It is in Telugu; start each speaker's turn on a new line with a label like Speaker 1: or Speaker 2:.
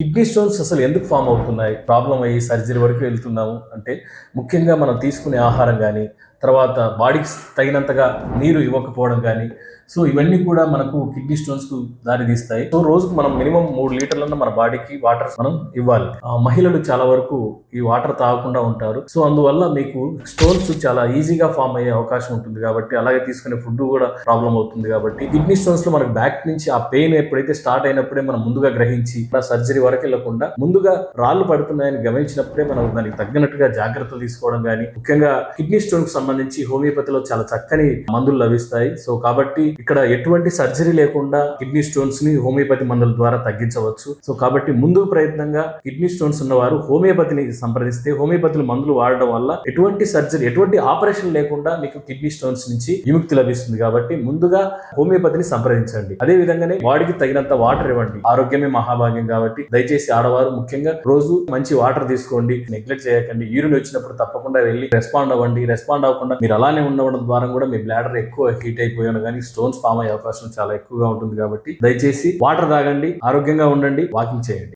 Speaker 1: కిడ్నీ స్టోన్స్ అసలు ఎందుకు ఫామ్ అవుతున్నాయి? ప్రాబ్లం అయ్యి సర్జరీ వరకు వెళ్తున్నాము. అంటే ముఖ్యంగా మనం తీసుకునే ఆహారం కానీ తర్వాత బాడీకి తగినంతగా నీరు ఇవ్వకపోవడం కానీ సో ఇవన్నీ కూడా మనకు కిడ్నీ స్టోన్స్కు దారితీస్తాయి. దారి తీస్తాయి సో రోజుకు మనం మినిమం మూడు లీటర్లన్న మన బాడీకి వాటర్ మనం ఇవ్వాలి. ఆ మహిళలు చాలా వరకు ఈ వాటర్ తాగకుండా ఉంటారు. సో అందువల్ల మీకు స్టోన్స్ చాలా ఈజీగా ఫామ్ అయ్యే అవకాశం ఉంటుంది కాబట్టి అలాగే తీసుకునే ఫుడ్ కూడా ప్రాబ్లం అవుతుంది కాబట్టి కిడ్నీ స్టోన్స్లో మనకు బ్యాక్ నుంచి ఆ పెయిన్ ఎప్పుడైతే స్టార్ట్ అయినప్పుడే మనం ముందుగా గ్రహించి సర్జరీ వరకు వెళ్ళకుండా ముందుగా రాళ్ళు పడుతున్నాయని గమనించినప్పుడే మనం దానికి తగ్గినట్టుగా జాగ్రత్తలు తీసుకోవడం కానీ ముఖ్యంగా కిడ్నీ స్టోన్కు సంబంధించి హోమియోపతిలో చాలా చక్కని మందులు లభిస్తాయి. సో కాబట్టి ఇక్కడ ఎటువంటి సర్జరీ లేకుండా కిడ్నీ స్టోన్స్ని హోమియోపతి మందుల ద్వారా తగ్గించవచ్చు. సో కాబట్టి ముందు ప్రయత్నంగా కిడ్నీ స్టోన్స్ ఉన్నవారు హోమియోపతిని సంప్రదిస్తే హోమియోపతిని మందులు వాడడం వల్ల ఎటువంటి సర్జరీ ఎటువంటి ఆపరేషన్ లేకుండా మీకు కిడ్నీ స్టోన్స్ నుంచి విముక్తి లభిస్తుంది. కాబట్టి ముందుగా హోమియోపతిని సంప్రదించండి. అదే విధంగానే వాడికి తగినంత వాటర్ ఇవ్వండి. ఆరోగ్యమే మహాభాగ్యం కాబట్టి దయచేసి ఆడవారు ముఖ్యంగా రోజు మంచి వాటర్ తీసుకోండి. నెగ్లెక్ట్ చేయకండి. యూరిన్ వచ్చినప్పుడు తప్పకుండా వెళ్ళి రెస్పాండ్ అవ్వండి. రెస్పాండ్ కాకుండా మీరు అలానే ఉండడం ద్వారా కూడా మీ బ్లాడర్ ఎక్కువ హీట్ అయిపోయాను కానీ స్టోన్స్ ఫామ్ అయ్యే అవకాశం చాలా ఎక్కువగా ఉంటుంది కాబట్టి దయచేసి వాటర్ తాగండి ఆరోగ్యంగా ఉండండి వాకింగ్ చేయండి.